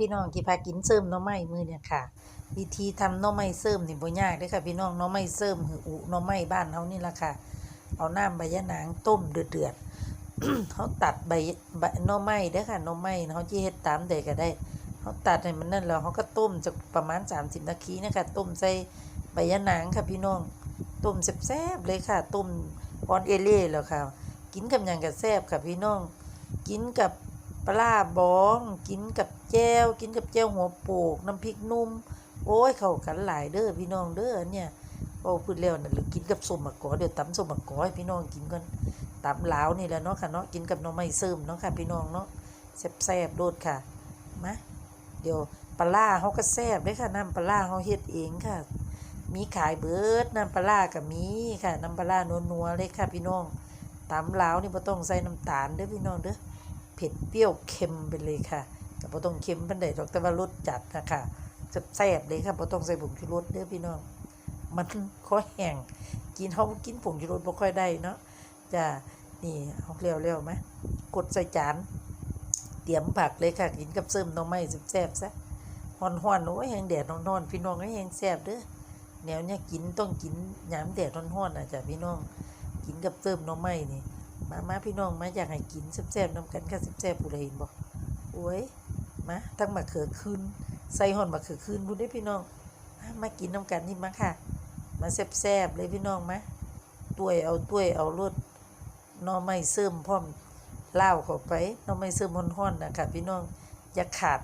พี่น้องที่พากินเสริมน่อไม้มือเนี่ยค่ะ วิธีทำน่อไม้เสริมนี่บ่ยากเด้อค่ะ พี่น้องน่อไม้เสริมคืออุน่อไม้บ้านเฮานี่ละค่ะ เอาน้ำใบยะนางต้มเดือดๆเฮาตัดใบใบน่อไม้เด้อค่ะน่อไม้เฮาสิเฮ็ดตามใดก็ได้เฮาตัดให้มันนั่นแล้วเฮาก็ต้มจักประมาณ 30 นาทีนะคะต้มใส่ใบยะนางค่ะพี่น้องต้มแซ่บๆเลยค่ะต้มออนเอเล่แล้วค่ะ กินกับหยังก็แซ่บค่ะพี่น้องกินกับ ปลาร้าบอง กินกับแจ่วกินกับแจ่วหัวโปก น้ำพริกนุ่ม โอ้ยเข้ากันหลายเด้อพี่น้องเด้อเนี่ยเว้พูดแล้วน่ะหรือกินกับส้มมะกอเดี๋ยวตำส้มมะกอให้พี่น้องกินก่อนตำลาวนี่แหละเนาะค่ะเนาะกินกับน่อไม้เสริมเนาะค่ะ พี่น้องเนาะแซ่บๆโดดค่ะมาเดี๋ยวปลาเฮาก็แซ่บเด้ค่ะน้ำปลาเฮาเฮ็ดเองค่ะ มีขายเบิร์ดน้ำปลาร้าก็มีค่ะน้ำปลานัวๆเลยค่ะ พี่น้องตำลาวนี่บ่ต้องใส่น้ำตาลเด้อพี่น้องเด้อ เผ็ดเปรี้ยวเค็มไปเลยค่ะก็บ่ต้องเค็มปานใดดอกแต่ว่ารสจัดนะคะแซ่บเลยค่ะบ่ต้องใส่ผงชูรสเด้อพี่น้อง มันค่อแห้งกินเฮากินผงชูรสบ่ค่อยได้เนาะจ้านี่เอาเร็วๆไหมกดใส่จานเตรียมผักเลยค่ะกินกับเสริมน่อไม้แซ่บๆซะฮ้อนๆโอ้ยแห้งแดดร้อนๆพี่น้องให้แห้งแซ่บเด้อแนวเนี้ยกินต้องกินยามแดดร้อนๆนะจ๊ะพี่น้องกินกับเติมน่อไม้นี่ มามาพี่น้องมาอยากให้กินแซ่บๆนำกันค่ะแซ่บๆผู้ใดเห็นบ่โอ้ยมาทั้งมะเขือคืนใส่ห่อนมะเขือคืนพุ่นได้พี่น้องมากินนำกันนี่มาค่ะ มาแซ่บๆเลยพี่น้องมาต้วยเอาต้วยเอารสหน่อไม้เสริมพร้อมเลาเข้าไปนอไม้เสริมฮ้อนๆนะคะพี่น้องอย่าขาด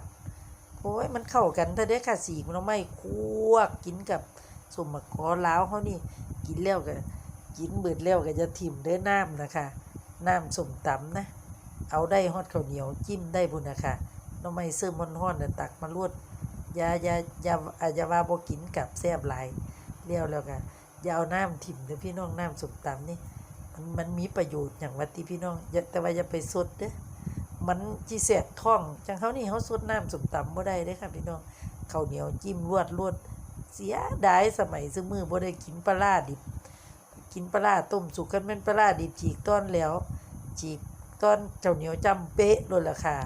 โอ้ยมันเข้ากันถ้าได้ค่ะสีมันไม่คั่วกินกับสมมะกอลาวเขานี่ กินแล้วก็กินเบิดแล้วก็จะถิ่มเด้อน้ำนะคะ น้ำส้มตำนะ เอาได้ฮอดข้าวเหนียวจิ้มได้พุ่นนะคะน้องไม่ซื้อมันฮ้อนๆน่ะตักมาลวดยายายาอายาว่าบ่กินกับแซ่บหลายเลี้ยวแล้วก็ยาเอาน้ำถิ่มเด้อพี่น้องน้ำส้มตำนี่มันมันมีประโยชน์อย่างว่าที่พี่น้องแต่ว่าอย่าไปสดเด้อมันจีเสียดท้องจังเขานี่เขาสดน้ำสมตำบ่ได้เด้ค่ะพี่น้องข้าวเหนียวจิ้มลวดลวดเสียดายสมัยซึ่งมือบ่ได้กินปลาร้าดิบ กินปลาร้าต้มสุกกันเป็นปลาร้าดิบฉีกต้อนแล้วฉีกต้อนเจ้าเหนียวจำเป๊ะเลยล่ะค่ะ